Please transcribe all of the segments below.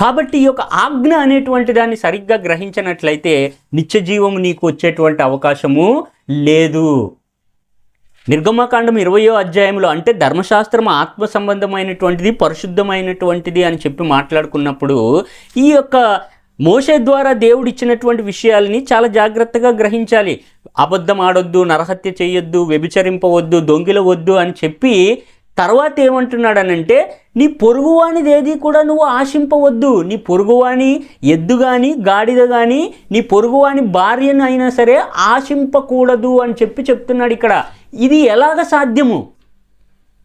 కాబట్టి ఈ యొక్క ఆజ్ఞ అనేటువంటి దాన్ని సరిగ్గా గ్రహించినట్లయితే నిత్య జీవము నీకు వచ్చేటువంటి అవకాశము లేదు. నిర్గమకాండం ఇరవయో అధ్యాయంలో అంటే ధర్మశాస్త్రం ఆత్మ సంబంధమైనటువంటిది పరిశుద్ధమైనటువంటిది అని చెప్పి మాట్లాడుకున్నప్పుడు ఈ యొక్క మోసే ద్వారా దేవుడిచ్చినటువంటి విషయాలని చాలా జాగ్రత్తగా గ్రహించాలి. అబద్ధం ఆడొద్దు నరహత్య చేయొద్దు వ్యభిచరింపవద్దు దొంగిలవద్దు అని చెప్పి తర్వాత ఏమంటున్నాడనంటే నీ పొరుగువానిది ఏది కూడా నువ్వు ఆశింపవద్దు. నీ పొరుగువాని ఎద్దు కానీ గాడిద కానీ నీ పొరుగువాని భార్యను అయినా సరే ఆశింపకూడదు అని చెప్పి చెప్తున్నాడు ఇక్కడ. ఇది ఎలాగ సాధ్యము?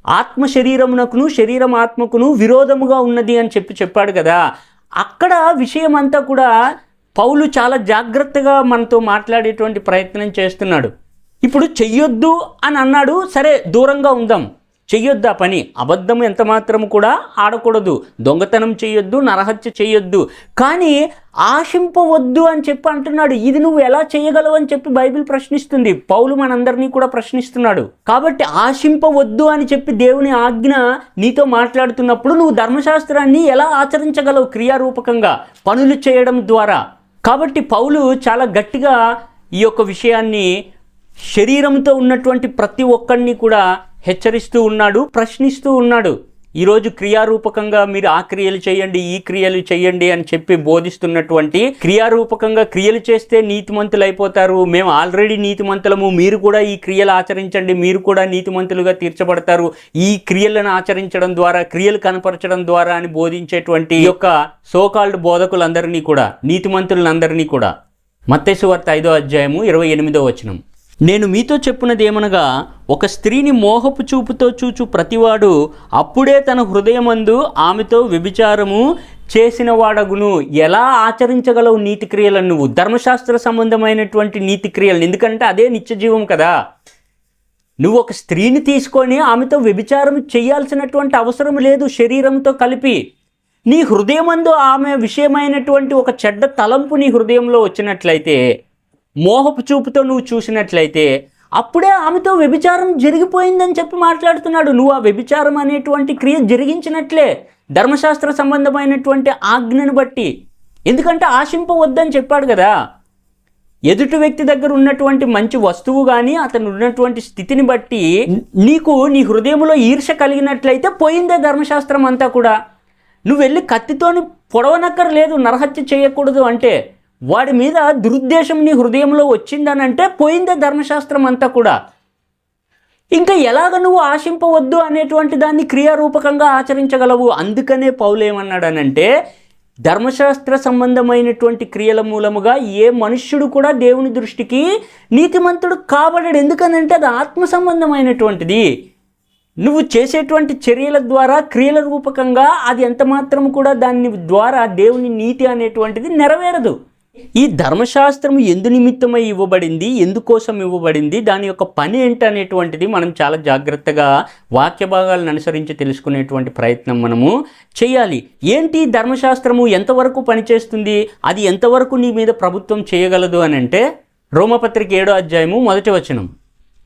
ఆత్మ శరీరమునకును శరీరం ఆత్మకును విరోధముగా ఉన్నది అని చెప్పి చెప్పాడు కదా. అక్కడ విషయం అంతా కూడా పౌలు చాలా జాగ్రత్తగా మనతో మాట్లాడేటువంటి ప్రయత్నం చేస్తున్నాడు. ఇప్పుడు చెయ్యొద్దు అని అన్నాడు. సరే దూరంగా ఉందాం. చెయ్యొద్దు ఆ పని. అబద్ధం ఎంత మాత్రం కూడా ఆడకూడదు. దొంగతనం చేయొద్దు నరహత్య చేయొద్దు కానీ ఆశింపవద్దు అని చెప్పి అంటున్నాడు. ఇది నువ్వు ఎలా చేయగలవు అని చెప్పి బైబిల్ ప్రశ్నిస్తుంది. పౌలు మనందరినీ కూడా ప్రశ్నిస్తున్నాడు. కాబట్టి ఆశింపవద్దు అని చెప్పి దేవుని ఆజ్ఞ నీతో మాట్లాడుతున్నప్పుడు నువ్వు ధర్మశాస్త్రాన్ని ఎలా ఆచరించగలవు క్రియారూపకంగా? పనులు చేయడం ద్వారా. కాబట్టి పౌలు చాలా గట్టిగా ఈ యొక్క విషయాన్ని శరీరంతో ఉన్నటువంటి ప్రతి ఒక్కరిని కూడా హెచ్చరిస్తూ ఉన్నాడు ప్రశ్నిస్తూ ఉన్నాడు. ఈరోజు క్రియారూపకంగా మీరు ఆ క్రియలు చేయండి ఈ క్రియలు చేయండి అని చెప్పి బోధిస్తున్నటువంటి క్రియారూపకంగా క్రియలు చేస్తే నీతిమంతులు అయిపోతారు. మేము ఆల్రెడీ నీతిమంతులము. మీరు కూడా ఈ క్రియలు ఆచరించండి. మీరు కూడా నీతిమంతులుగా తీర్చబడతారు. ఈ క్రియలను ఆచరించడం ద్వారా క్రియలు కనపరచడం ద్వారా అని బోధించేటువంటి ఈ యొక్క సోకాల్డ్ బోధకులందరినీ కూడా నీతిమంతులందరినీ కూడా. మత్తేసు వార్త ఐదో అధ్యాయము ఇరవై ఎనిమిదో వచనం. నేను మీతో చెప్పున్నది ఏమనగా ఒక స్త్రీని మోహపు చూపుతో చూచు ప్రతివాడు అప్పుడే తన హృదయమందు ఆమెతో వ్యభిచారము చేసిన వాడగును ఎలా ఆచరించగలవు నీతి క్రియలను నువ్వు ధర్మశాస్త్ర సంబంధమైనటువంటి నీతి క్రియలను ఎందుకంటే అదే నిత్య జీవం కదా. నువ్వు ఒక స్త్రీని తీసుకొని ఆమెతో వ్యభిచారం చేయాల్సినటువంటి అవసరం లేదు శరీరంతో కలిపి. నీ హృదయమందు ఆమె విషయమైనటువంటి ఒక చెడ్డ తలంపు నీ హృదయంలో వచ్చినట్లయితే మోహపు చూపుతో నువ్వు చూసినట్లయితే అప్పుడే ఆమెతో వ్యభిచారం జరిగిపోయిందని చెప్పి మాట్లాడుతున్నాడు. నువ్వు ఆ వ్యభిచారం అనేటువంటి క్రియ జరిగించినట్లే. ధర్మశాస్త్ర సంబంధమైనటువంటి ఆజ్ఞను బట్టి. ఎందుకంటే ఆశింపవద్దని చెప్పాడు కదా. ఎదుటి వ్యక్తి దగ్గర ఉన్నటువంటి మంచి వస్తువు కానీ అతను ఉన్నటువంటి స్థితిని బట్టి నీకు నీ హృదయంలో ఈర్ష కలిగినట్లయితే పోయిందే ధర్మశాస్త్రం అంతా కూడా. నువ్వు వెళ్ళి కత్తితోని పొడవనక్కర్లేదు నరహత్య చేయకూడదు అంటే. వాడి మీద దురుద్దేశం నీ హృదయంలో వచ్చిందని అంటే పోయిందే ధర్మశాస్త్రం అంతా కూడా. ఇంకా ఎలాగ నువ్వు ఆశింపవద్దు అనేటువంటి దాన్ని క్రియారూపకంగా ఆచరించగలవు? అందుకనే పౌలేమన్నాడనంటే ధర్మశాస్త్ర సంబంధమైనటువంటి క్రియల మూలముగా ఏ మనుష్యుడు కూడా దేవుని దృష్టికి నీతిమంతుడు కాబడాడు. ఎందుకనంటే అది ఆత్మ సంబంధమైనటువంటిది. నువ్వు చేసేటువంటి చర్యల ద్వారా క్రియల రూపకంగా అది ఎంత మాత్రం కూడా దాని ద్వారా దేవుని నీతి అనేటువంటిది నెరవేరదు. ఈ ధర్మశాస్త్రం ఎందు నిమిత్తమై ఇవ్వబడింది ఎందుకోసం ఇవ్వబడింది దాని యొక్క పని ఏంటనేటువంటిది మనం చాలా జాగ్రత్తగా వాక్య భాగాలను అనుసరించి తెలుసుకునేటువంటి ప్రయత్నం మనము చేయాలి. ఏంటి ధర్మశాస్త్రము? ఎంతవరకు పనిచేస్తుంది? అది ఎంతవరకు నీ మీద ప్రభుత్వం చేయగలదు అని అంటే రోమపత్రిక ఏడో అధ్యాయము మొదటి వచనం.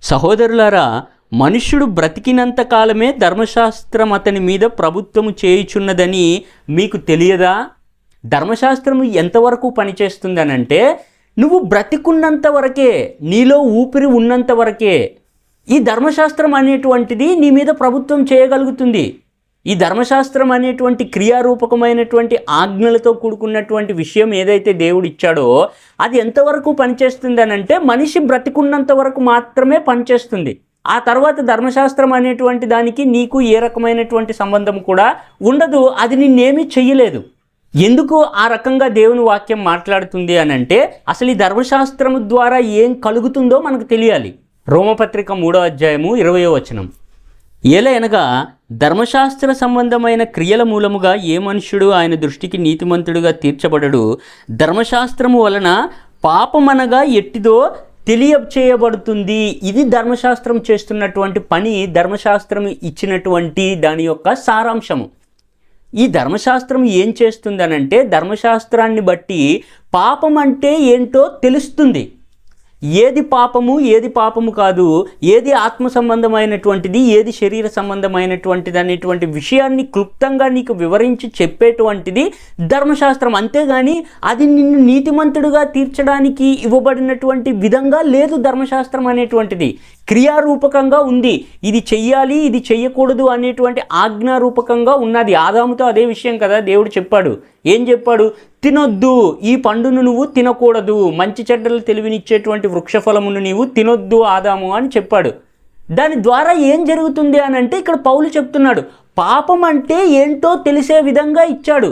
సహోదరులారా మనుష్యుడు బ్రతికినంత కాలమే ధర్మశాస్త్రం అతని మీద ప్రభుత్వము చేయుచున్నదని మీకు తెలియదా? ధర్మశాస్త్రము ఎంతవరకు పనిచేస్తుందనంటే నువ్వు బ్రతికున్నంత వరకే నీలో ఊపిరి ఉన్నంత వరకే ఈ ధర్మశాస్త్రం అనేటువంటిది నీ మీద ప్రభుత్వం చేయగలుగుతుంది. ఈ ధర్మశాస్త్రం అనేటువంటి క్రియారూపకమైనటువంటి ఆజ్ఞలతో కూడుకున్నటువంటి విషయం ఏదైతే దేవుడు ఇచ్చాడో అది ఎంతవరకు పనిచేస్తుందనంటే మనిషి బ్రతికున్నంత వరకు మాత్రమే పనిచేస్తుంది. ఆ తర్వాత ధర్మశాస్త్రం అనేటువంటి దానికి నీకు ఏ రకమైనటువంటి సంబంధం కూడా ఉండదు అది నిన్నేమీ చెయ్యలేదు. ఎందుకు ఆ రకంగా దేవుని వాక్యం మాట్లాడుతుంది అని అంటే అసలు ఈ ధర్మశాస్త్రం ద్వారా ఏం కలుగుతుందో మనకు తెలియాలి. రోమపత్రిక మూడో అధ్యాయము ఇరవయో వచనం. ఏలయనగా ధర్మశాస్త్ర సంబంధమైన క్రియల మూలముగా ఏ మనుష్యుడు ఆయన దృష్టికి నీతిమంతుడుగా తీర్చబడడు ధర్మశాస్త్రము వలన పాపమనగా ఎట్టిదో తెలియచేయబడుతుంది. ఇది ధర్మశాస్త్రం చేస్తున్నటువంటి పని ధర్మశాస్త్రం ఇచ్చినటువంటి దాని యొక్క సారాంశము. ఈ ధర్మశాస్త్రం ఏం చేస్తుందనంటే ధర్మశాస్త్రాన్ని బట్టి పాపం అంటే ఏంటో తెలుస్తుంది. ఏది పాపము ఏది పాపము కాదు ఏది ఆత్మ సంబంధమైనటువంటిది ఏది శరీర సంబంధమైనటువంటిది అనేటువంటి విషయాన్ని క్లుప్తంగా నీకు వివరించి చెప్పేటువంటిది ధర్మశాస్త్రం. అంతేగాని అది నిన్ను నీతిమంతుడుగా తీర్చడానికి ఇవ్వబడినటువంటి విధంగా లేదు ధర్మశాస్త్రం అనేటువంటిది. క్రియారూపకంగా ఉంది. ఇది చెయ్యాలి ఇది చెయ్యకూడదు అనేటువంటి ఆజ్ఞారూపకంగా ఉన్నది. ఆదాముతో అదే విషయం కదా దేవుడు చెప్పాడు. ఏం చెప్పాడు? తినొద్దు ఈ పండును నువ్వు తినకూడదు మంచి చెడ్డలు తెలివినిచ్చేటువంటి వృక్షఫలమును నీవు తినొద్దు ఆదాము అని చెప్పాడు. దాని ద్వారా ఏం జరుగుతుంది అని అంటే ఇక్కడ పౌలు చెప్తున్నాడు పాపం అంటే ఏంటో తెలిసే విధంగా ఇచ్చాడు.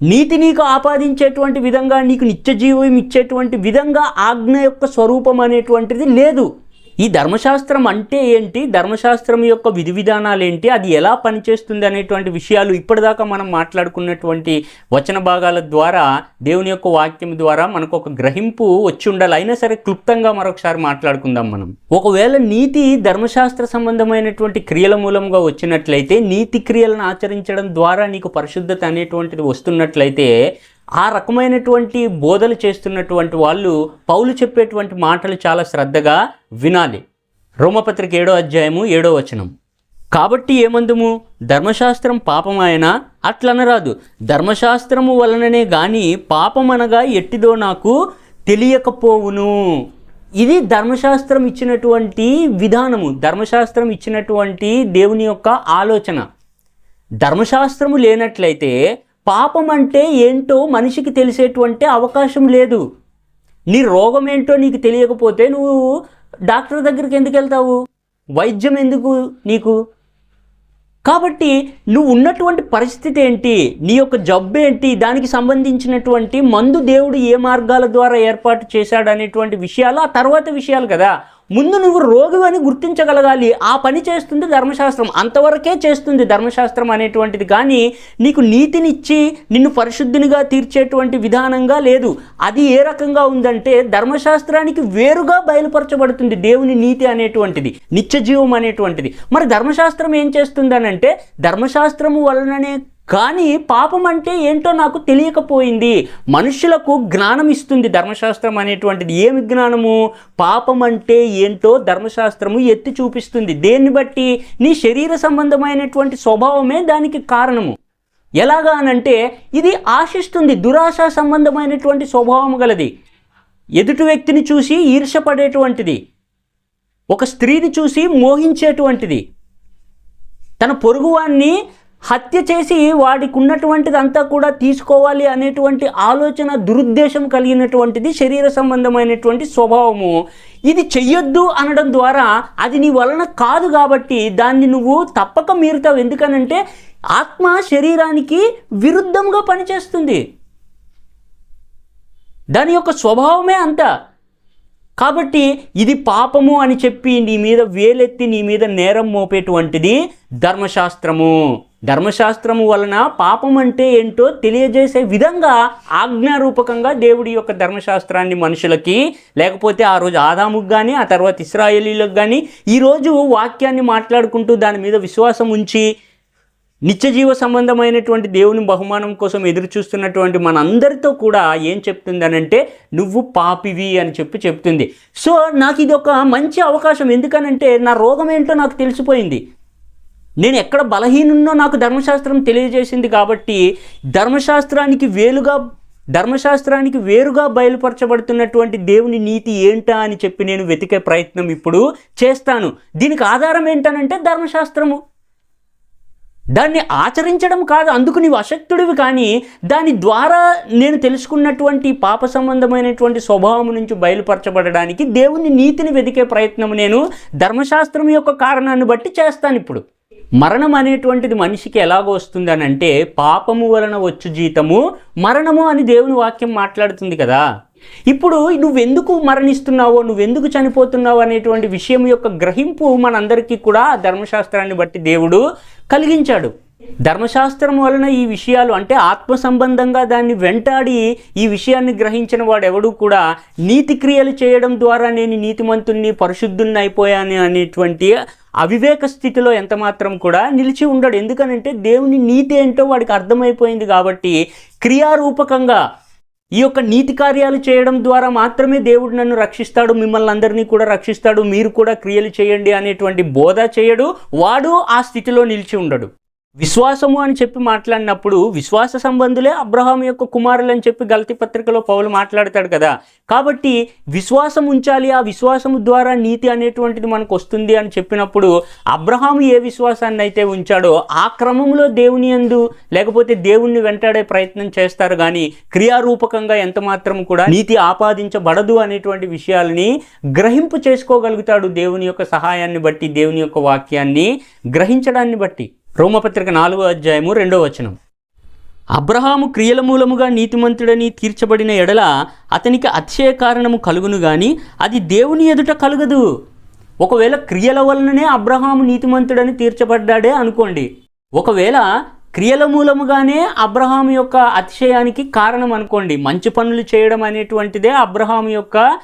నీతి నీకు ఆపాదించేటువంటి విధంగా నీకు నిత్య జీవం ఇచ్చేటువంటి విధంగా ఆజ్ఞ యొక్క స్వరూపం అనేటువంటిది లేదు. ఈ ధర్మశాస్త్రం అంటే ఏంటి? ధర్మశాస్త్రం యొక్క విధి విధానాలు ఏంటి? అది ఎలా పనిచేస్తుంది అనేటువంటి విషయాలు ఇప్పటిదాకా మనం మాట్లాడుకున్నటువంటి వచన భాగాల ద్వారా దేవుని యొక్క వాక్యం ద్వారా మనకు ఒక గ్రహింపు వచ్చి ఉండాలి. అయినా సరే క్లుప్తంగా మరొకసారి మాట్లాడుకుందాం మనం. ఒకవేళ నీతి ధర్మశాస్త్ర సంబంధమైనటువంటి క్రియల మూలంగా వచ్చినట్లయితే నీతి క్రియలను ఆచరించడం ద్వారా నీకు పరిశుద్ధత అనేటువంటిది వస్తున్నట్లయితే ఆ రకమైనటువంటి బోధలు చేస్తున్నటువంటి వాళ్ళు పౌలు చెప్పేటువంటి మాటలు చాలా శ్రద్ధగా వినాలి. రోమపత్రిక ఏడో అధ్యాయము ఏడో వచనం. కాబట్టి ఏమందుము? ధర్మశాస్త్రం పాపమాయన? అట్లనరాదు ధర్మశాస్త్రము వలననే గాని పాపమనగా ఎట్టిదో నాకు తెలియకపోవును. ఇది ధర్మశాస్త్రం ఇచ్చినటువంటి విధానము. ధర్మశాస్త్రం ఇచ్చినటువంటి దేవుని యొక్క ఆలోచన. ధర్మశాస్త్రము లేనట్లయితే పాపం అంటే ఏంటో మనిషికి తెలిసేటువంటి అవకాశం లేదు. నీ రోగం ఏంటో నీకు తెలియకపోతే నువ్వు డాక్టర్ దగ్గరికి ఎందుకు వెళ్తావు? వైద్యం ఎందుకు నీకు? కాబట్టి నువ్వు ఉన్నటువంటి పరిస్థితి ఏంటి? నీ యొక్క జబ్బు ఏంటి? దానికి సంబంధించినటువంటి మందు దేవుడు ఏ మార్గాల ద్వారా ఏర్పాటు చేశాడు అనేటువంటి విషయాలు ఆ తర్వాత విషయాలు కదా. ముందు నువ్వు రోగి అని గుర్తించగలగాలి. ఆ పని చేస్తుంది ధర్మశాస్త్రం. అంతవరకే చేస్తుంది ధర్మశాస్త్రం అనేటువంటిది. కానీ నీకు నీతినిచ్చి నిన్ను పరిశుద్ధినిగా తీర్చేటువంటి విధానంగా లేదు. అది ఏ రకంగా ఉందంటే ధర్మశాస్త్రానికి వేరుగా బయలుపరచబడుతుంది దేవుని నీతి అనేటువంటిది. నిత్య జీవం అనేటువంటిది. మరి ధర్మశాస్త్రం ఏం చేస్తుందనంటే ధర్మశాస్త్రము వలననే కానీ పాపం అంటే ఏంటో నాకు తెలియకపోయింది. మనుషులకు జ్ఞానం ఇస్తుంది ధర్మశాస్త్రం అనేటువంటిది. ఏమి జ్ఞానము? పాపం అంటే ఏంటో ధర్మశాస్త్రము ఎత్తి చూపిస్తుంది. దేన్ని బట్టి? నీ శరీర సంబంధమైనటువంటి స్వభావమే దానికి కారణము. ఎలాగా అనంటే ఇది ఆశిస్తుంది దురాశ సంబంధమైనటువంటి స్వభావం గలది. ఎదుటి వ్యక్తిని చూసి ఈర్షపడేటువంటిది ఒక స్త్రీని చూసి మోహించేటువంటిది. తన పొరుగువాన్ని హత్య చేసి వాడికి ఉన్నటువంటిది అంతా కూడా తీసుకోవాలి అనేటువంటి ఆలోచన దురుద్దేశం కలిగినటువంటిది శరీర సంబంధమైనటువంటి స్వభావము. ఇది చెయ్యొద్దు అనడం ద్వారా అది నీ వలన కాదు కాబట్టి దాన్ని నువ్వు తప్పక మీరుతావు. ఎందుకనంటే ఆత్మ శరీరానికి విరుద్ధంగా పనిచేస్తుంది. దాని యొక్క స్వభావమే అంత. కాబట్టి ఇది పాపము అని చెప్పి నీ మీద వేలెత్తి నీ మీద నేరం మోపేటువంటిది ధర్మశాస్త్రము. ధర్మశాస్త్రము వలన పాపం అంటే ఏంటో తెలియజేసే విధంగా ఆజ్ఞారూపకంగా దేవుడి యొక్క ధర్మశాస్త్రాన్ని మనుషులకి లేకపోతే ఆ రోజు ఆదాముకు కానీ ఆ తర్వాత ఇస్రాయేలీలకు కానీ ఈరోజు వాక్యాన్ని మాట్లాడుకుంటూ దాని మీద విశ్వాసం ఉంచి నిత్యజీవ సంబంధమైనటువంటి దేవుని బహుమానం కోసం ఎదురు చూస్తున్నటువంటి మనందరితో కూడా ఏం చెప్తుంది అనంటే నువ్వు పాపివి అని చెప్పి చెప్తుంది. సో నాకు ఇది ఒక మంచి అవకాశం. ఎందుకనంటే నా రోగం ఏంటో నాకు తెలిసిపోయింది. నేను ఎక్కడ బలహీనున్నో నాకు ధర్మశాస్త్రం తెలియజేసింది కాబట్టి ధర్మశాస్త్రానికి వేలుగా ధర్మశాస్త్రానికి వేరుగా బయలుపరచబడుతున్నటువంటి దేవుని నీతి ఏంటా అని చెప్పి నేను వెతికే ప్రయత్నం ఇప్పుడు చేస్తాను. దీనికి ఆధారం ఏంటనంటే ధర్మశాస్త్రము. దాన్ని ఆచరించడం కాదు అందుకు నీవు అశక్తుడివి కానీ దాని ద్వారా నేను తెలుసుకున్నటువంటి పాప సంబంధమైనటువంటి స్వభావం నుంచి బయలుపరచబడడానికి దేవుని నీతిని వెతికే ప్రయత్నం నేను ధర్మశాస్త్రం యొక్క కారణాన్ని బట్టి చేస్తాను ఇప్పుడు. మరణం అనేటువంటిది మనిషికి ఎలాగో వస్తుంది అని అంటే పాపము వలన వచ్చు జీతము మరణము అని దేవుని వాక్యం మాట్లాడుతుంది కదా. ఇప్పుడు నువ్వెందుకు మరణిస్తున్నావో నువ్వెందుకు చనిపోతున్నావు అనేటువంటి విషయం యొక్క గ్రహింపు మనందరికీ కూడా ధర్మశాస్త్రాన్ని బట్టి దేవుడు కలిగించాడు. ధర్మశాస్త్రం వలన ఈ విషయాలు అంటే ఆత్మ సంబంధంగా దాన్ని వెంటాడి ఈ విషయాన్ని గ్రహించిన వాడెవడూ కూడా నీతి క్రియలు చేయడం ద్వారా నేను నీతిమంతుణ్ణి పరిశుద్ధుణ్ణి అయిపోయాను అనేటువంటి అవివేక స్థితిలో ఎంతమాత్రం కూడా నిలిచి ఉండడు. ఎందుకనంటే దేవుని నీతి ఏంటో వాడికి అర్థమైపోయింది కాబట్టి క్రియారూపకంగా ఈ యొక్క నీతి కార్యాలు చేయడం ద్వారా మాత్రమే దేవుడు నన్ను రక్షిస్తాడు మిమ్మల్ని అందరినీ కూడా రక్షిస్తాడు మీరు కూడా క్రియలు చేయండి అనేటువంటి బోధ చేయడు వాడు ఆ స్థితిలో నిలిచి ఉండడు. విశ్వాసము అని చెప్పి మాట్లాడినప్పుడు విశ్వాస సంబంధులే అబ్రహాం యొక్క కుమారులు అని చెప్పి గలతి పత్రికలో పౌలు మాట్లాడతాడు కదా. కాబట్టి విశ్వాసం ఉంచాలి ఆ విశ్వాసము ద్వారా నీతి అనేటువంటిది మనకు వస్తుంది అని చెప్పినప్పుడు అబ్రహాము ఏ విశ్వాసాన్ని అయితే ఉంచాడో ఆ క్రమంలో దేవుని యందు లేకపోతే దేవుణ్ణి వెంటాడే ప్రయత్నం చేస్తారు కానీ క్రియారూపకంగా ఎంత మాత్రం కూడా నీతి ఆపాదించబడదు అనేటువంటి విషయాలని గ్రహింపు చేసుకోగలుగుతాడు దేవుని యొక్క సహాయాన్ని బట్టి దేవుని యొక్క వాక్యాన్ని గ్రహించడాన్ని బట్టి. రోమపత్రిక నాలుగో అధ్యాయము రెండో వచనం. అబ్రహాము క్రియల మూలముగా నీతిమంతుడని తీర్చబడిన ఎడల అతనికి అతిశయ కారణము కలుగును గాని అది దేవుని ఎదుట కలుగదు. ఒకవేళ క్రియల వలననే అబ్రహాము నీతిమంతుడని తీర్చబడ్డాడే అనుకోండి. ఒకవేళ క్రియల మూలముగానే అబ్రహాము యొక్క అతిశయానికి కారణం అనుకోండి. మంచి పనులు చేయడం అనేటువంటిదే అబ్రహాము యొక్క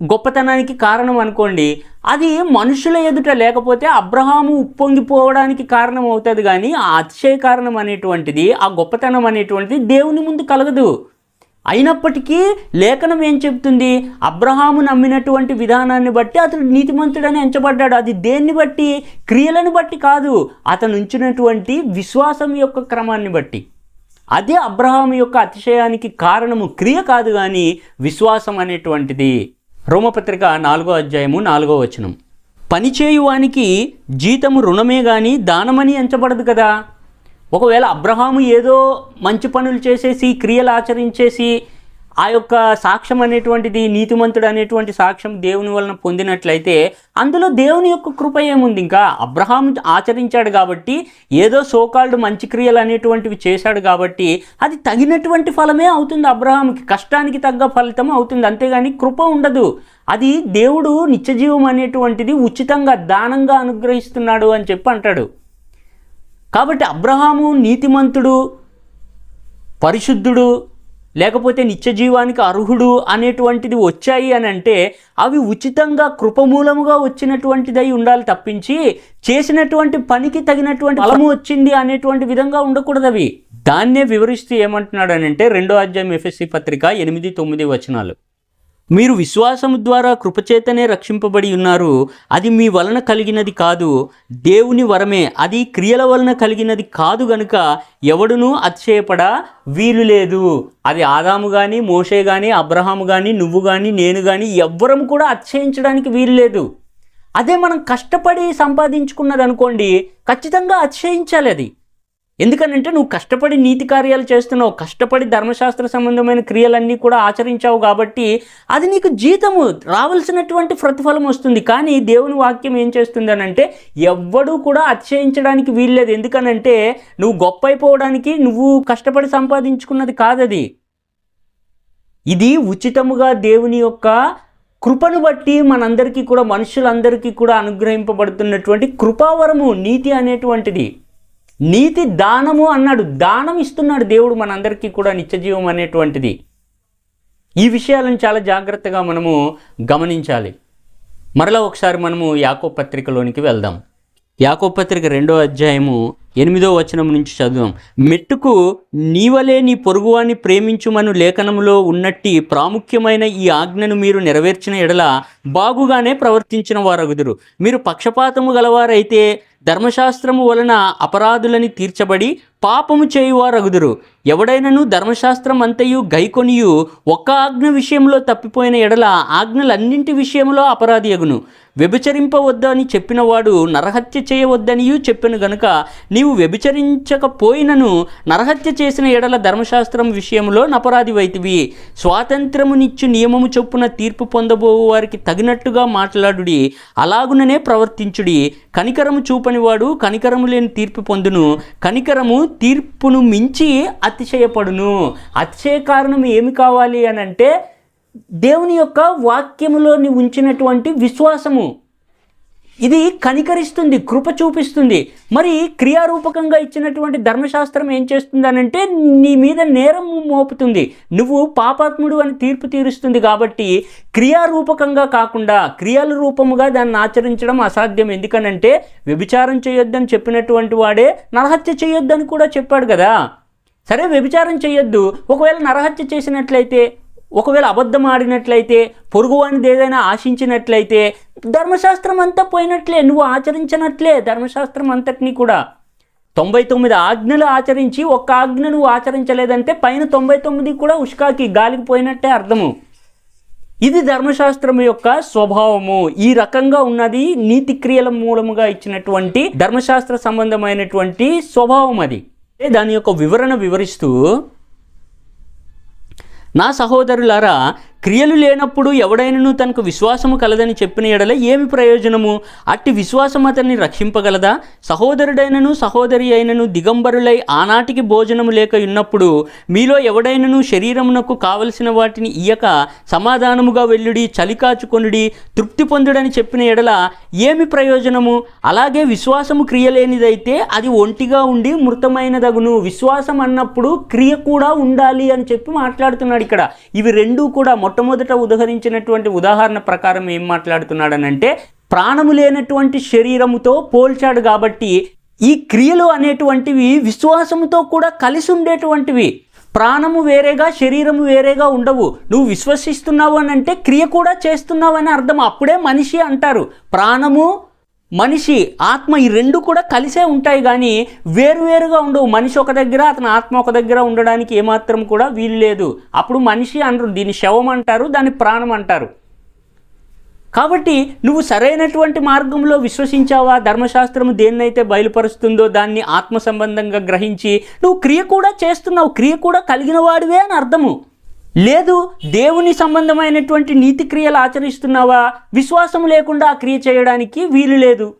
గొప్పతనానికి కారణం అనుకోండి అది మనుషుల ఎదుట లేకపోతే అబ్రహాము ఉప్పొంగిపోవడానికి కారణం అవుతుంది కానీ ఆ అతిశయ కారణం అనేటువంటిది ఆ గొప్పతనం అనేటువంటిది దేవుని ముందు కలగదు. అయినప్పటికీ లేఖనం ఏం చెప్తుంది? అబ్రహాము నమ్మినటువంటి విధానాన్ని బట్టి అతడు నీతిమంతుడని ఎంచబడ్డాడు. అది దేన్ని బట్టి? క్రియలను బట్టి కాదు. అతను ఉంచినటువంటి విశ్వాసం యొక్క క్రమాన్ని బట్టి. అదే అబ్రహాం యొక్క అతిశయానికి కారణము క్రియ కాదు కానీ విశ్వాసం అనేటువంటిది. రోమపత్రిక నాలుగో అధ్యాయము నాలుగో వచనం. పనిచేయువానికి జీతము రుణమే గాని దానమని ఎంచబడదు కదా? ఒకవేళ అబ్రహాము ఏదో మంచి పనులు చేసేసి క్రియలు ఆచరించేసి ఆ యొక్క సాక్ష్యం అనేటువంటిది నీతిమంతుడు అనేటువంటి సాక్ష్యం దేవుని వలన పొందినట్లయితే అందులో దేవుని యొక్క కృప ఏముంది? ఇంకా అబ్రహాం ఆచరించాడు కాబట్టి ఏదో సోకాల్డ్ మంచి క్రియలు అనేటువంటివి చేశాడు కాబట్టి అది తగినటువంటి ఫలమే అవుతుంది అబ్రహాంకి కష్టానికి తగ్గ ఫలితం అవుతుంది. అంతేగాని కృప ఉండదు. అది దేవుడు నిత్యజీవం అనేటువంటిది ఉచితంగా దానంగా అనుగ్రహిస్తున్నాడు అని చెప్పి అంటాడు. కాబట్టి అబ్రహాము నీతిమంతుడు పరిశుద్ధుడు లేకపోతే నిత్యజీవానికి అర్హుడు అనేటువంటిది వచ్చాయి అని అంటే అవి ఉచితంగా కృపమూలముగా వచ్చినటువంటిదై ఉండాలి తప్పించి చేసినటువంటి పనికి తగినటువంటి ఫలము వచ్చింది అనేటువంటి విధంగా ఉండకూడదు అవి. దాన్నే వివరిస్తూ ఏమంటున్నాడు అని అంటే రెండో అధ్యాయం ఎఫ్ఎస్సి పత్రిక ఎనిమిది తొమ్మిది వచనాలు. మీరు విశ్వాసము ద్వారా కృపచేతనే రక్షింపబడి ఉన్నారు. అది మీ వలన కలిగినది కాదు. దేవుని వరమే. అది క్రియల వలన కలిగినది కాదు గనుక ఎవడునూ అతిశయపడ వీలు లేదు. అది ఆదాము కానీ మోషే కానీ అబ్రహాము కానీ నువ్వు కానీ నేను కానీ ఎవ్వరం కూడా అతిశయించడానికి వీలు లేదు. అదే మనం కష్టపడి సంపాదించుకున్నది అనుకోండి ఖచ్చితంగా అతిశయించాలి అది. ఎందుకనంటే నువ్వు కష్టపడి నీతి కార్యాలు చేస్తున్నావు కష్టపడి ధర్మశాస్త్ర సంబంధమైన క్రియలన్నీ కూడా ఆచరించావు కాబట్టి అది నీకు జీతము రావాల్సినటువంటి ప్రతిఫలం వస్తుంది. కానీ దేవుని వాక్యం ఏం చేస్తుంది అని అంటే ఎవ్వడూ కూడా అతిశయించడానికి వీల్లేదు. ఎందుకనంటే నువ్వు గొప్ప అయిపోవడానికి నువ్వు కష్టపడి సంపాదించుకున్నది కాదది. ఇది ఉచితముగా దేవుని యొక్క కృపను బట్టి మనందరికీ కూడా మనుషులందరికీ కూడా అనుగ్రహింపబడుతున్నటువంటి కృపావరము నీతి అనేటువంటిది. నీతి దానము అన్నాడు. దానం ఇస్తున్నాడు దేవుడు మనందరికీ కూడా నిత్యజీవం అనేటువంటిది. ఈ విషయాలను చాలా జాగ్రత్తగా మనము గమనించాలి. మరలా ఒకసారి మనము యాకో పత్రికలోనికి వెళ్దాం. యాకో పత్రిక రెండో అధ్యాయము ఎనిమిదో వచనం నుంచి చదువుదాం. మెట్టుకు నీవలే నీ పొరుగువాన్ని ప్రేమించుమను లేఖనములో ఉన్నట్టి ప్రాముఖ్యమైన ఈ ఆజ్ఞను మీరు నెరవేర్చిన ఎడల బాగుగానే ప్రవర్తించిన వారగుదురు. మీరు పక్షపాతము గలవారైతే ధర్మశాస్త్రము వలన అపరాధులని తీర్చబడి పాపము చేయువారగుదురు. ఎవడైనను ధర్మశాస్త్రం అంతయు గైకొనియు ఒక్క ఆజ్ఞ విషయంలో తప్పిపోయిన ఎడల ఆజ్ఞలన్నింటి విషయంలో అపరాధి అగును వ్యభిచరింపవద్దని చెప్పినవాడు నరహత్య చేయవద్దనియు చెప్పిన గనుక నీవు వ్యభిచరించకపోయినను నరహత్య చేసిన ఎడల ధర్మశాస్త్రం విషయంలో నపరాధివైతివి. స్వాతంత్రమునిచ్చు నియమము చొప్పున తీర్పు పొందబోవు వారికి తగినట్టుగా మాట్లాడుడి. అలాగుననే ప్రవర్తించుడి. కనికరము చూపనివాడు కనికరము లేని తీర్పు పొందును. కనికరము తీర్పును మించి అతిశయపడును. అతిశయ కారణం ఏమి కావాలి అని అంటే దేవుని యొక్క వాక్యములోని ఉంచినటువంటి విశ్వాసము. ఇది కనికరిస్తుంది కృప చూపిస్తుంది. మరి క్రియారూపకంగా ఇచ్చినటువంటి ధర్మశాస్త్రం ఏం చేస్తుంది అని అంటే నీ మీద నేరం మోపుతుంది. నువ్వు పాపాత్ముడు అని తీర్పు తీరుస్తుంది కాబట్టి క్రియారూపకంగా కాకుండా క్రియల రూపముగా దాన్ని ఆచరించడం అసాధ్యం. ఎందుకనంటే వ్యభిచారం చేయొద్దని చెప్పినటువంటి వాడే నరహత్య చేయొద్దని కూడా చెప్పాడు కదా. సరే వ్యభిచారం చేయొద్దు. ఒకవేళ నరహత్య చేసినట్లయితే ఒకవేళ అబద్ధం ఆడినట్లయితే పొరుగువానిది ఏదైనా ఆశించినట్లయితే ధర్మశాస్త్రం అంతా పోయినట్లే నువ్వు ఆచరించినట్లే ధర్మశాస్త్రం అంతటినీ కూడా. తొంభై తొమ్మిది ఆజ్ఞలు ఆచరించి ఒక్క ఆజ్ఞ నువ్వు ఆచరించలేదంటే పైన తొంభై తొమ్మిది కూడా ఉష్కాకి గాలికి పోయినట్టే అర్థము. ఇది ధర్మశాస్త్రం యొక్క స్వభావము. ఈ రకంగా ఉన్నది నీతి క్రియల మూలముగా ఇచ్చినటువంటి ధర్మశాస్త్ర సంబంధమైనటువంటి స్వభావం అది. దాని యొక్క వివరణ వివరిస్తూ నా సహోదరులారా క్రియలు లేనప్పుడు ఎవడైనను తనకు విశ్వాసము కలదని చెప్పిన ఎడల ఏమి ప్రయోజనము? అట్టి విశ్వాసం అతన్ని రక్షింపగలదా? సహోదరుడైనను సహోదరి అయినను దిగంబరులై ఆనాటికి భోజనము లేక ఉన్నప్పుడు మీలో ఎవడైనను శరీరమునకు కావలసిన వాటిని ఇయ్యక సమాధానముగా వెళ్ళుడి చలికాచుకొనుడి తృప్తి పొందుడని చెప్పిన ఎడల ఏమి ప్రయోజనము? అలాగే విశ్వాసము క్రియలేనిదైతే అది ఒంటిగా ఉండి మృతమైనదగును. విశ్వాసం అన్నప్పుడు క్రియ కూడా ఉండాలి అని చెప్పి మాట్లాడుతున్నాడు ఇక్కడ. ఇవి రెండూ కూడా మొట్టమొదట ఉదహరించినటువంటి ఉదాహరణ ప్రకారం ఏం మాట్లాడుతున్నాడనంటే ప్రాణము లేనటువంటి శరీరముతో పోల్చాడు కాబట్టి ఈ క్రియలు అనేటువంటివి విశ్వాసముతో కూడా కలిసి ఉండేటువంటివి ప్రాణము వేరేగా శరీరము వేరేగా ఉండవు. నువ్వు విశ్వసిస్తున్నావు అని అంటే క్రియ కూడా చేస్తున్నావు అని అర్థం. అప్పుడే మనిషి అంటారు ప్రాణము మనిషి ఆత్మ ఈ రెండు కూడా కలిసే ఉంటాయి కానీ వేరువేరుగా ఉండవు. మనిషి ఒక దగ్గర అతని ఆత్మ ఒక దగ్గర ఉండడానికి ఏమాత్రం కూడా వీలు లేదు. అప్పుడు మనిషి అనరు దీన్ని శవం అంటారు దాన్ని ప్రాణం అంటారు. కాబట్టి నువ్వు సరైనటువంటి మార్గంలో విశ్వసించావా? ధర్మశాస్త్రము దేన్నైతే బయలుపరుస్తుందో దాన్ని ఆత్మ సంబంధంగా గ్రహించి నువ్వు క్రియ కూడా చేస్తున్నావు. క్రియ కూడా కలిగిన వాడివే అని అర్థము. లేదు దేవుని సంబంధమైనటువంటి నీతి క్రియలు ఆచరిస్తున్నావా? విశ్వాసం లేకుండా ఆ క్రియ చేయడానికి వీలు లేదు.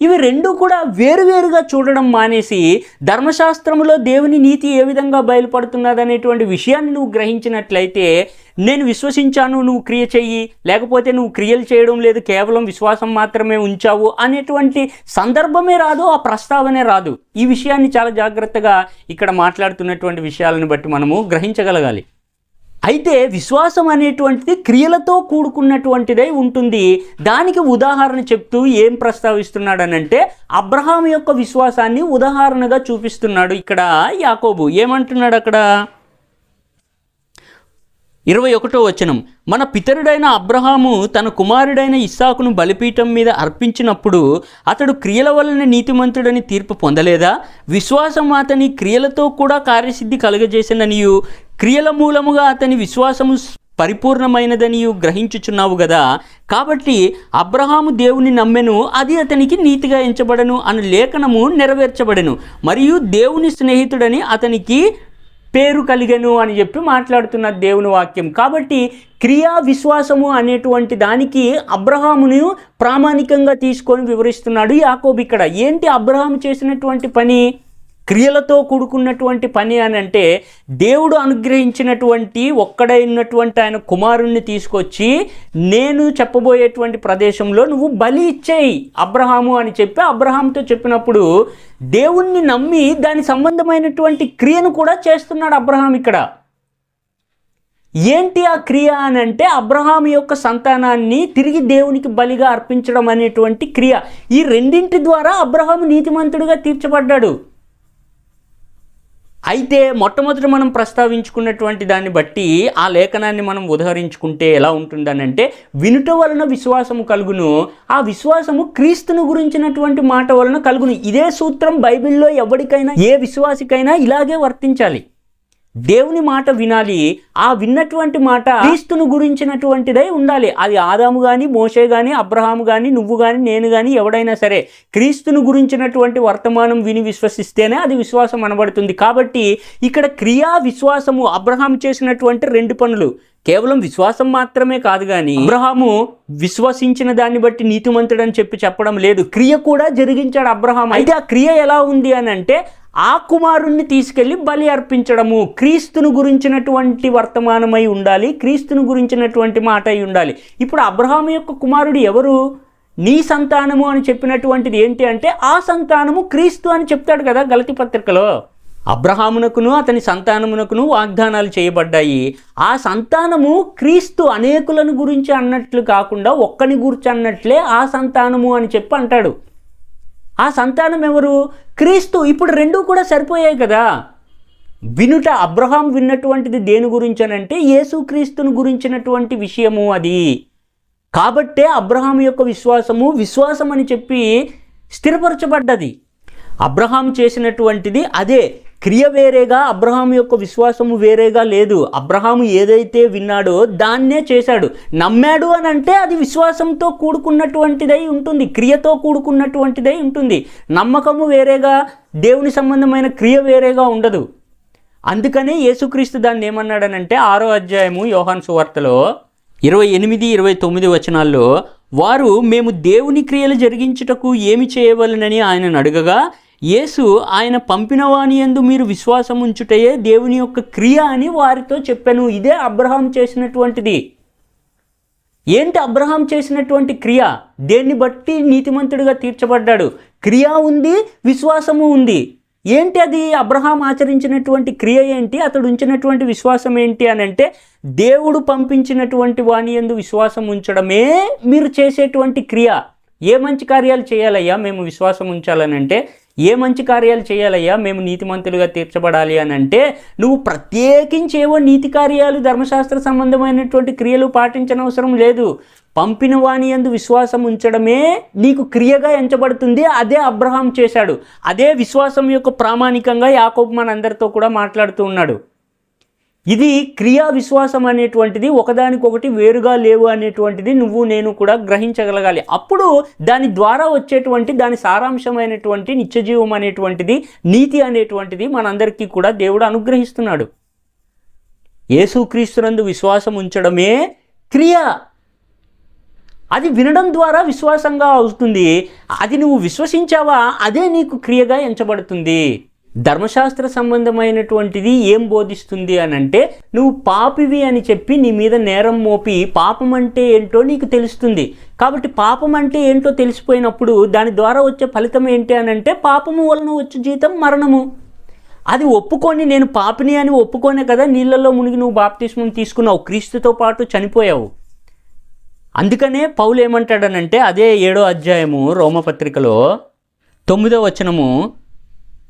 ఇవి రెండు కూడా వేరువేరుగా చూడడం మానేసి ధర్మశాస్త్రములో దేవుని నీతి ఏ విధంగా బయలుపడుతున్నదనేటువంటి విషయాన్ని నువ్వు గ్రహించినట్లయితే నేను విశ్వసించాను నువ్వు క్రియ చెయ్యి లేకపోతే నువ్వు క్రియలు చేయడం లేదు కేవలం విశ్వాసం మాత్రమే ఉంచావు అనేటువంటి సందర్భమే రాదు ఆ ప్రస్తావనే రాదు. ఈ విషయాన్ని చాలా జాగ్రత్తగా ఇక్కడ మాట్లాడుతున్నటువంటి విషయాలను బట్టి మనము గ్రహించగలగాలి. అయితే విశ్వాసం అనేటువంటిది క్రియలతో కూడుకున్నటువంటిదై ఉంటుంది. దానికి ఉదాహరణ చెప్తూ ఏం ప్రస్తావిస్తున్నాడనంటే అబ్రహాం యొక్క విశ్వాసాన్ని ఉదాహరణగా చూపిస్తున్నాడు ఇక్కడ యాకోబు. ఏమంటున్నాడు అక్కడ ఇరవై ఒకటో వచనం. మన పితరుడైన అబ్రహాము తన కుమారుడైన ఇస్సాకును బలిపీఠం మీద అర్పించినప్పుడు అతడు క్రియల వలన నీతిమంతుడని తీర్పు పొందలేదా? విశ్వాసం అతని క్రియలతో కూడా కార్యసిద్ధి కలుగజేసిననియు. క్రియల మూలముగా అతని విశ్వాసము పరిపూర్ణమైనదనియు గ్రహించుచున్నావు కదా కాబట్టి అబ్రహాము దేవుని నమ్మెను అది అతనికి నీతిగా ఎంచబడను అను లేఖనము నెరవేర్చబడెను. మరియు దేవుని స్నేహితుడని అతనికి పేరు కలిగను అని చెప్పి మాట్లాడుతున్న దేవుని వాక్యం. కాబట్టి క్రియా విశ్వాసము అనేటువంటి దానికి అబ్రహామును ప్రామాణికంగా తీసుకొని వివరిస్తున్నాడు యాకోబ్ ఇక్కడ. ఏంటి అబ్రహాము చేసినటువంటి పని? క్రియలతో కూడుకున్నటువంటి పని అని అంటే దేవుడు అనుగ్రహించినటువంటి ఒక్కడైనటువంటి ఆయన కుమారుణ్ణి తీసుకొచ్చి నేను చెప్పబోయేటువంటి ప్రదేశంలో నువ్వు బలి ఇచ్చేయి అబ్రహాము అని చెప్పి అబ్రహాంతో చెప్పినప్పుడు దేవుణ్ణి నమ్మి దాని సంబంధమైనటువంటి క్రియను కూడా చేస్తున్నాడు అబ్రహాం ఇక్కడ. ఏంటి ఆ క్రియ అని అంటే అబ్రహాం యొక్క సంతానాన్ని తిరిగి దేవునికి బలిగా అర్పించడం అనేటువంటి క్రియ. ఈ రెండింటి ద్వారా అబ్రహాము నీతిమంతుడిగా తీర్చబడ్డాడు. అయితే మొట్టమొదటి మనం ప్రస్తావించుకున్నటువంటి దాన్ని బట్టి ఆ లేఖనాన్ని మనం ఉదహరించుకుంటే ఎలా ఉంటుందనంటే వినుట వలన విశ్వాసము కలుగును ఆ విశ్వాసము క్రీస్తును గురించినటువంటి మాట వలన కలుగును. ఇదే సూత్రం బైబిల్లో ఎవరికైనా ఏ విశ్వాసికైనా ఇలాగే వర్తించాలి. దేవుని మాట వినాలి ఆ విన్నటువంటి మాట క్రీస్తును గురించినటువంటిదై ఉండాలి. అది ఆదాము కానీ మోషే గాని అబ్రహాము కానీ నువ్వు కానీ నేను కానీ ఎవడైనా సరే క్రీస్తును గురించినటువంటి వర్తమానం విని విశ్వసిస్తేనే అది విశ్వాసం అనబడుతుంది. కాబట్టి ఇక్కడ క్రియా విశ్వాసము అబ్రహాం చేసినటువంటి రెండు పనులు. కేవలం విశ్వాసం మాత్రమే కాదు కానీ అబ్రహాము విశ్వసించిన దాన్ని బట్టి నీతిమంతుడని చెప్పి చెప్పడం లేదు. క్రియ కూడా జరిగించాడు అబ్రహాం అయితే ఆ క్రియ ఎలా ఉంది అని అంటే ఆ కుమారుణ్ణి తీసుకెళ్ళి బలి అర్పించడము. క్రీస్తును గురించినటువంటి వర్తమానమై ఉండాలి క్రీస్తును గురించినటువంటి మాట అయి ఉండాలి. ఇప్పుడు అబ్రహాం యొక్క కుమారుడు ఎవరు? నీ సంతానము అని చెప్పినటువంటిది ఏంటి అంటే ఆ సంతానము క్రీస్తు అని చెప్తాడు కదా గలతి పత్రికలో. అబ్రహామునకును అతని సంతానమునకును వాగ్దానాలు చేయబడ్డాయి. ఆ సంతానము క్రీస్తు అనేకులను గురించి అన్నట్లు కాకుండా ఒక్కని గురించి అన్నట్లే ఆ సంతానము అని చెప్పి అంటాడు. ఆ సంతానం ఎవరు? క్రీస్తు. ఇప్పుడు రెండూ కూడా సరిపోయాయి కదా. వినుట అబ్రహాం విన్నటువంటిది దేని గురించి అని అంటే యేసుక్రీస్తుని గురించినటువంటి విషయము అది. కాబట్టే అబ్రహాం యొక్క విశ్వాసము విశ్వాసం అని చెప్పి స్థిరపరచబడ్డది. అబ్రహాం చేసినటువంటిది అదే. క్రియ వేరేగా అబ్రహాం యొక్క విశ్వాసము వేరేగా లేదు. అబ్రహాము ఏదైతే విన్నాడో దాన్నే చేశాడు. నమ్మాడు అని అంటే అది విశ్వాసంతో కూడుకున్నటువంటిదై ఉంటుంది. క్రియతో కూడుకున్నటువంటిదై ఉంటుంది. నమ్మకము వేరేగా దేవుని సంబంధమైన క్రియ వేరేగా ఉండదు. అందుకనే యేసుక్రీస్తు దాన్ని ఏమన్నాడనంటే ఆరో అధ్యాయము యోహాన్ సువార్తలో ఇరవై ఎనిమిది ఇరవై తొమ్మిది వచనాల్లో వారు మేము దేవుని క్రియలు జరిగించుటకు ఏమి చేయవలనని ఆయనను అడగగా యేసు ఆయన పంపిన వాని యందు మీరు విశ్వాసం ఉంచుటయే దేవుని యొక్క క్రియ అని వారితో చెప్పాను. ఇదే అబ్రహాం చేసినటువంటిది. ఏంటి అబ్రహాం చేసినటువంటి క్రియ? దేన్ని బట్టి నీతిమంతుడిగా తీర్చబడ్డాడు? క్రియ ఉంది విశ్వాసము ఉంది. ఏంటి అది? అబ్రహాం ఆచరించినటువంటి క్రియ ఏంటి? అతడు ఉంచినటువంటి విశ్వాసం ఏంటి అని అంటే దేవుడు పంపించినటువంటి వాణి ఎందు విశ్వాసం ఉంచడమే మీరు చేసేటువంటి క్రియ. ఏ మంచి కార్యాలు చేయాలయ్యా మేము విశ్వాసం ఉంచాలని అంటే ఏ మంచి కార్యాలు చేయాలయ్యా? మేము నీతిమంతులుగా తీర్చబడాలి అని అంటే నువ్వు ప్రత్యేకించేవో నీతి కార్యాలు ధర్మశాస్త్ర సంబంధమైనటువంటి క్రియలు పాటించనవసరం లేదు. పంపిన వాణి యందు విశ్వాసం ఉంచడమే నీకు క్రియగా ఎంచబడుతుంది. అదే అబ్రహాం చేశాడు. అదే విశ్వాసం యొక్క ప్రామాణికంగా యాకోబు మనందరితో కూడా మాట్లాడుతూ ఉన్నాడు. ఇది క్రియా విశ్వాసం అనేటువంటిది ఒకదానికొకటి వేరుగా లేవు అనేటువంటిది నువ్వు నేను కూడా గ్రహించగలగాలి. అప్పుడు దాని ద్వారా వచ్చేటువంటి దాని సారాంశమైనటువంటి నిత్యజీవం అనేటువంటిది నీతి అనేటువంటిది మనందరికీ కూడా దేవుడు అనుగ్రహిస్తున్నాడు. యేసుక్రీస్తునందు విశ్వాసం ఉంచడమే క్రియ. అది వినడం ద్వారా విశ్వాసంగా అవుతుంది. అది నువ్వు విశ్వసించావా? అదే నీకు క్రియగా ఎంచబడుతుంది. ధర్మశాస్త్ర సంబంధమైనటువంటిది ఏం బోధిస్తుంది అని అంటే నువ్వు పాపివి అని చెప్పి నీ మీద నేరం మోపి పాపం అంటే ఏంటో నీకు తెలుస్తుంది. కాబట్టి పాపం అంటే ఏంటో తెలిసిపోయినప్పుడు దాని ద్వారా వచ్చే ఫలితం ఏంటి అని అంటే పాపము వలన వచ్చే జీతం మరణము. అది ఒప్పుకొని నేను పాపిని అని ఒప్పుకోనే కదా నీళ్ళల్లో మునిగి నువ్వు బాప్తిస్మం తీసుకున్నావు క్రీస్తుతో పాటు చనిపోయావు. అందుకనే పౌలు ఏమంటాడనంటే అదే ఏడో అధ్యాయము రోమపత్రికలో తొమ్మిదో వచనము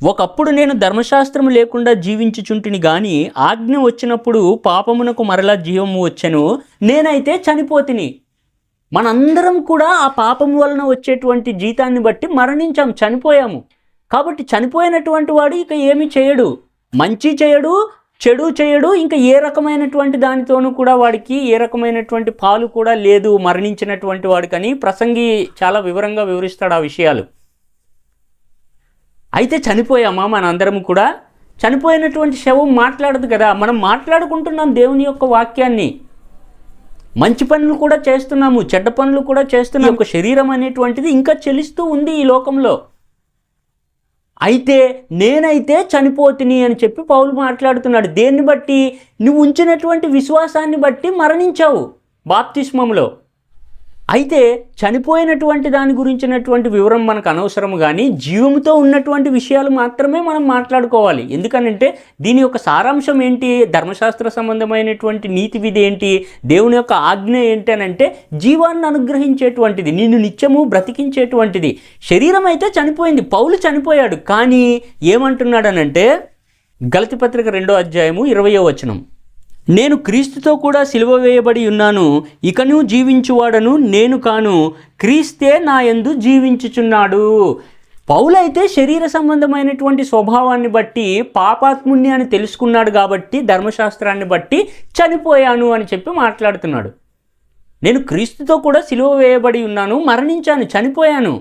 ఒకప్పుడు నేను ధర్మశాస్త్రము లేకుండా జీవించుచుంటిని గాని ఆజ్ఞ వచ్చినప్పుడు పాపమునకు మరలా జీవము వచ్చెను. నేనైతే చనిపోతిని. మనందరం కూడా ఆ పాపము వలన వచ్చేటువంటి జీతాన్ని బట్టి మరణించాం చనిపోయాము. కాబట్టి చనిపోయినటువంటి వాడు ఇక ఏమి చేయడు. మంచి చేయడు చెడు చేయడు ఇంకా ఏ రకమైనటువంటి దానితోనూ కూడా వాడికి ఏ రకమైనటువంటి పాలు కూడా లేదు మరణించినటువంటి వాడికని ప్రసంగి చాలా వివరంగా వివరిస్తాడు ఆ విషయాలు. అయితే చనిపోయామా మనందరం కూడా చనిపోయినటువంటి శవం మాట్లాడదు కదా. మనం మాట్లాడుకుంటున్నాం దేవుని యొక్క వాక్యాన్ని. మంచి పనులు కూడా చేస్తున్నాము చెడ్డ పనులు కూడా చేస్తున్నాము. ఒక శరీరం అనేటువంటిది ఇంకా చెలిస్తూ ఉంది ఈ లోకంలో. అయితే నేనైతే చనిపోతుని అని చెప్పి పౌలు మాట్లాడుతున్నాడు. దేన్ని బట్టి? నువ్వు ఉంచినటువంటి విశ్వాసాన్ని బట్టి మరణించావు బాప్తిస్మంలో అయితే చనిపోయినటువంటి దాని గురించినటువంటి వివరం మనకు అనవసరం కానీ జీవంతో ఉన్నటువంటి విషయాలు మాత్రమే మనం మాట్లాడుకోవాలి. ఎందుకనంటే దీని యొక్క సారాంశం ఏంటి? ధర్మశాస్త్ర సంబంధమైనటువంటి నీతి విధి ఏంటి? దేవుని యొక్క ఆజ్ఞ ఏంటి అని అంటే జీవాన్ని అనుగ్రహించేటువంటిది నిన్ను నిత్యము బ్రతికించేటువంటిది. శరీరం అయితే చనిపోయింది పౌలు చనిపోయాడు. కానీ ఏమంటున్నాడనంటే గలతి పత్రిక రెండో అధ్యాయము ఇరవయో వచనం. నేను క్రీస్తుతో కూడా సిలువ వేయబడి ఉన్నాను ఇకను జీవించువాడను నేను కాను క్రీస్తే నా యందు జీవించుచున్నాడు. పౌలైతే శరీర సంబంధమైనటువంటి స్వభావాన్ని బట్టి పాపాత్ముణ్ణి అని తెలుసుకున్నాడు కాబట్టి ధర్మశాస్త్రాన్ని బట్టి చనిపోయాను అని చెప్పి మాట్లాడుతున్నాడు. నేను క్రీస్తుతో కూడా సిలువ వేయబడి ఉన్నాను మరణించాను చనిపోయాను.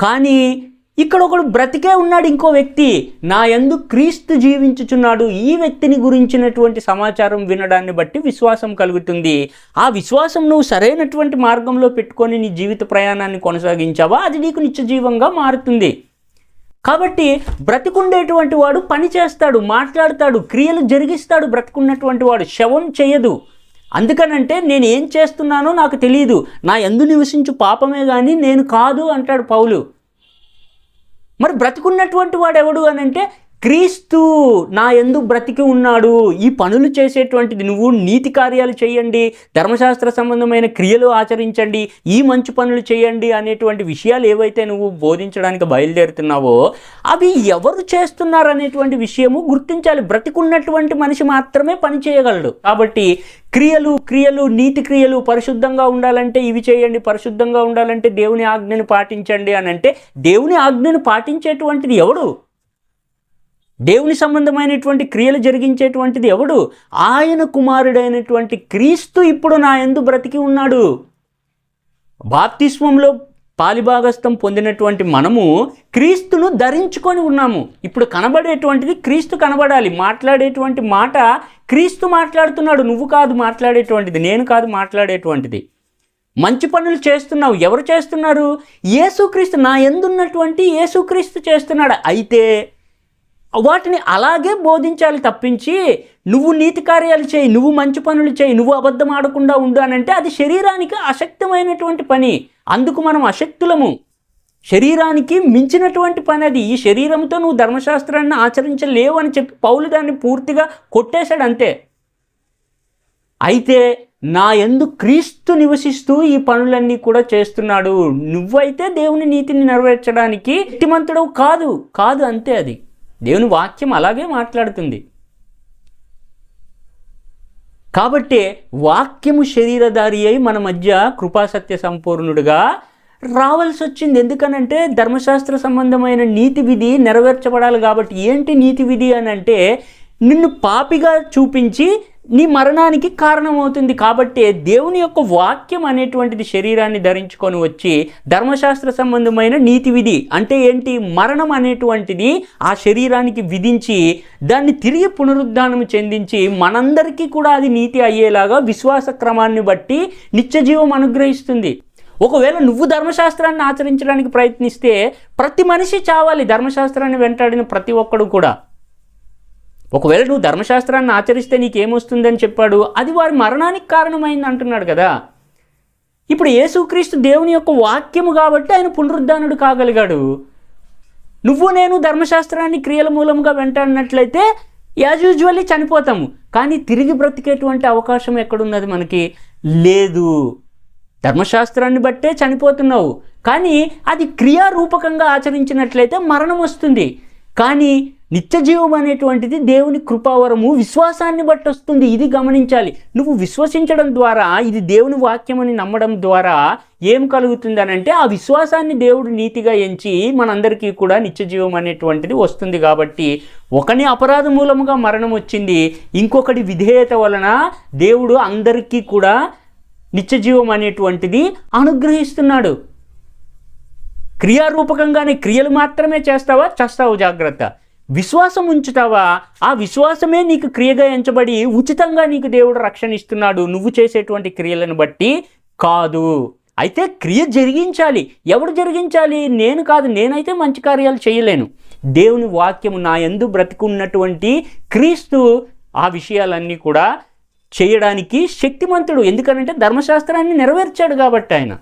కానీ ఇక్కడ ఒకడు బ్రతికే ఉన్నాడు ఇంకో వ్యక్తి. నా ఎందు క్రీస్తు జీవించుచున్నాడు. ఈ వ్యక్తిని గురించినటువంటి సమాచారం వినడాన్ని బట్టి విశ్వాసం కలుగుతుంది. ఆ విశ్వాసం నువ్వు సరైనటువంటి మార్గంలో పెట్టుకొని నీ జీవిత ప్రయాణాన్ని కొనసాగించావా? అది నీకు నిత్యజీవంగా మారుతుంది. కాబట్టి బ్రతికుండేటువంటి వాడు పని చేస్తాడు మాట్లాడతాడు క్రియలు జరిగిస్తాడు బ్రతికున్నటువంటి వాడు శవం చేయదు. అందుకనంటే నేను ఏం చేస్తున్నానో నాకు తెలియదు నా ఎందు నివసించు పాపమే కానీ నేను కాదు అంటాడు పౌలు. మరి బ్రతికున్నటువంటి వాడు ఎవడు అని అంటే క్రీస్తు నా ఎందు బ్రతికి ఉన్నాడు. ఈ పనులు చేసేటువంటిది నువ్వు నీతి కార్యాలు చేయండి. ధర్మశాస్త్ర సంబంధమైన క్రియలు ఆచరించండి. ఈ మంచి పనులు చేయండి అనేటువంటి విషయాలు ఏవైతే నువ్వు బోధించడానికి బయలుదేరుతున్నావో అవి ఎవరు చేస్తున్నారు అనేటువంటి విషయము గుర్తించాలి. బ్రతికున్నటువంటి మనిషి మాత్రమే పని చేయగలడు. కాబట్టి క్రియలు క్రియలు నీతి క్రియలు పరిశుద్ధంగా ఉండాలంటే ఇవి చేయండి. పరిశుద్ధంగా ఉండాలంటే దేవుని ఆజ్ఞను పాటించండి అని అంటే దేవుని ఆజ్ఞను పాటించేటువంటిది ఎవడు? దేవుని సంబంధమైనటువంటి క్రియలు జరిగించేటువంటిది ఎవడు? ఆయన కుమారుడైనటువంటి క్రీస్తు ఇప్పుడు నా ఎందు బ్రతికి ఉన్నాడు. బాప్తిస్వంలో పాలిభాగస్థం పొందినటువంటి మనము క్రీస్తును ధరించుకొని ఉన్నాము. ఇప్పుడు కనబడేటువంటిది క్రీస్తు కనబడాలి. మాట్లాడేటువంటి మాట క్రీస్తు మాట్లాడుతున్నాడు. నువ్వు కాదు మాట్లాడేటువంటిది. నేను కాదు మాట్లాడేటువంటిది. మంచి పనులు చేస్తున్నావు. ఎవరు చేస్తున్నారు? యేసుక్రీస్తు. నా ఎందున్నటువంటి యేసుక్రీస్తు చేస్తున్నాడు. అయితే వాటిని అలాగే బోధించాలి తప్పించి నువ్వు నీతి కార్యాలు చేయి నువ్వు మంచి పనులు చేయి నువ్వు అబద్ధం ఆడకుండా ఉండు అని అంటే అది శరీరానికి అశక్తమైనటువంటి పని. అందుకు మనం అశక్తులము. శరీరానికి మించినటువంటి పని అది. ఈ శరీరంతో నువ్వు ధర్మశాస్త్రాన్ని ఆచరించలేవు అని చెప్పి పౌలు దాన్ని పూర్తిగా కొట్టేశాడు అంతే. అయితే నా ఎందు క్రీస్తు నివసిస్తూ ఈ పనులన్నీ కూడా చేస్తున్నాడు. నువ్వైతే దేవుని నీతిని నెరవేర్చడానికి శక్తిమంతుడవు కాదు. కాదు అంతే అది. దేవుని వాక్యం అలాగే మాట్లాడుతుంది. కాబట్టి వాక్యము శరీరధారి అయి మన మధ్య కృపాసత్య సంపూర్ణుడుగా రావాల్సి వచ్చింది ఎందుకనంటే ధర్మశాస్త్ర సంబంధమైన నీతి విధి నెరవేర్చబడాలి కాబట్టి ఏంటి నీతి విధి అని అంటే నిన్ను పాపిగా చూపించి నీ మరణానికి కారణమవుతుంది కాబట్టి దేవుని యొక్క వాక్యం అనేటువంటిది శరీరాన్ని ధరించుకొని వచ్చి ధర్మశాస్త్ర సంబంధమైన నీతి విధి అంటే ఏంటి? మరణం అనేటువంటిది ఆ శరీరానికి విధించి దాన్ని తిరిగి పునరుద్ధానం చెందించి మనందరికీ కూడా అది నీతి అయ్యేలాగా విశ్వాస క్రమాన్ని బట్టి నిత్యజీవం అనుగ్రహిస్తుంది. ఒకవేళ నువ్వు ధర్మశాస్త్రాన్ని ఆచరించడానికి ప్రయత్నిస్తే ప్రతి మనిషి చావాలి ధర్మశాస్త్రాన్ని వెంటాడిన ప్రతి ఒక్కడు కూడా. ఒకవేళ నువ్వు ధర్మశాస్త్రాన్ని ఆచరిస్తే నీకేమొస్తుందని చెప్పాడు? అది వారి మరణానికి కారణమైంది అంటున్నాడు కదా. ఇప్పుడు యేసుక్రీస్తు దేవుని యొక్క వాక్యము కాబట్టి ఆయన పునరుద్ధానుడు కాగలిగాడు. నువ్వు నేను ధర్మశాస్త్రాన్ని క్రియల మూలంగా వెంటాడినట్లయితే యాజ్ యూజువల్లీ చనిపోతాము. కానీ తిరిగి బ్రతికేటువంటి అవకాశం ఎక్కడున్నది మనకి? లేదు. ధర్మశాస్త్రాన్ని బట్టే చనిపోతున్నావు. కానీ అది క్రియారూపకంగా ఆచరించినట్లయితే మరణం వస్తుంది. కానీ నిత్యజీవం అనేటువంటిది దేవుని కృపావరము విశ్వాసాన్ని బట్టి వస్తుంది. ఇది గమనించాలి. నువ్వు విశ్వసించడం ద్వారా ఇది దేవుని వాక్యం అని నమ్మడం ద్వారా ఏం కలుగుతుంది అని అంటే ఆ విశ్వాసాన్ని దేవుడు నీతిగా ఎంచి మనందరికీ కూడా నిత్యజీవం అనేటువంటిది వస్తుంది కాబట్టి ఒకని అపరాధ మూలముగా మరణం వచ్చింది ఇంకొకటి విధేయత వలన దేవుడు అందరికీ కూడా నిత్యజీవం అనేటువంటిది అనుగ్రహిస్తున్నాడు. క్రియారూపకంగానే క్రియలు మాత్రమే చేస్తావా? చేస్తావు జాగ్రత్త. విశ్వాసం ఉంచుతావా? ఆ విశ్వాసమే నీకు క్రియగా ఎంచబడి ఉచితంగా నీకు దేవుడు రక్షణ ఇస్తున్నాడు. నువ్వు చేసేటువంటి క్రియలను బట్టి కాదు. అయితే క్రియ జరిగించాలి. ఎవడు జరిగించాలి? నేను కాదు. నేనైతే మంచి కార్యాలు చేయలేను. దేవుని వాక్యము నా ఎందు బ్రతికున్నటువంటి క్రీస్తు ఆ విషయాలన్నీ కూడా చేయడానికి శక్తిమంతుడు. ఎందుకనంటే ధర్మశాస్త్రాన్ని నెరవేర్చాడు కాబట్టి ఆయన.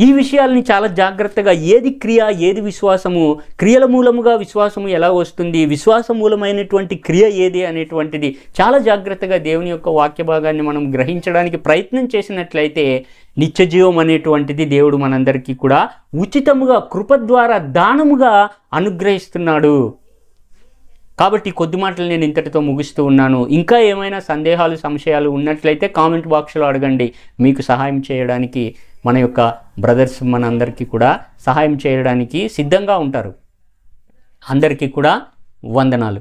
ఈ విషయాల్ని చాలా జాగ్రత్తగా ఏది క్రియ ఏది విశ్వాసము క్రియల మూలముగా విశ్వాసము ఎలా వస్తుంది విశ్వాస మూలమైనటువంటి క్రియ ఏది అనేటువంటిది చాలా జాగ్రత్తగా దేవుని యొక్క వాక్య భాగాన్ని మనం గ్రహించడానికి ప్రయత్నం చేసినట్లయితే నిత్యజీవం అనేటువంటిది దేవుడు మనందరికీ కూడా ఉచితముగా కృప ద్వారా దానముగా అనుగ్రహిస్తున్నాడు. కాబట్టి కొద్ది మాటలు నేను ఇంతటితో ముగిస్తూ ఉన్నాను. ఇంకా ఏమైనా సందేహాలు సంశయాలు ఉన్నట్లయితే కామెంట్ బాక్స్లో అడగండి. మీకు సహాయం చేయడానికి మన యొక్క బ్రదర్స్ మన అందరికీ కూడా సహాయం చేయడానికి సిద్ధంగా ఉంటారు. అందరికీ కూడా వందనాలు.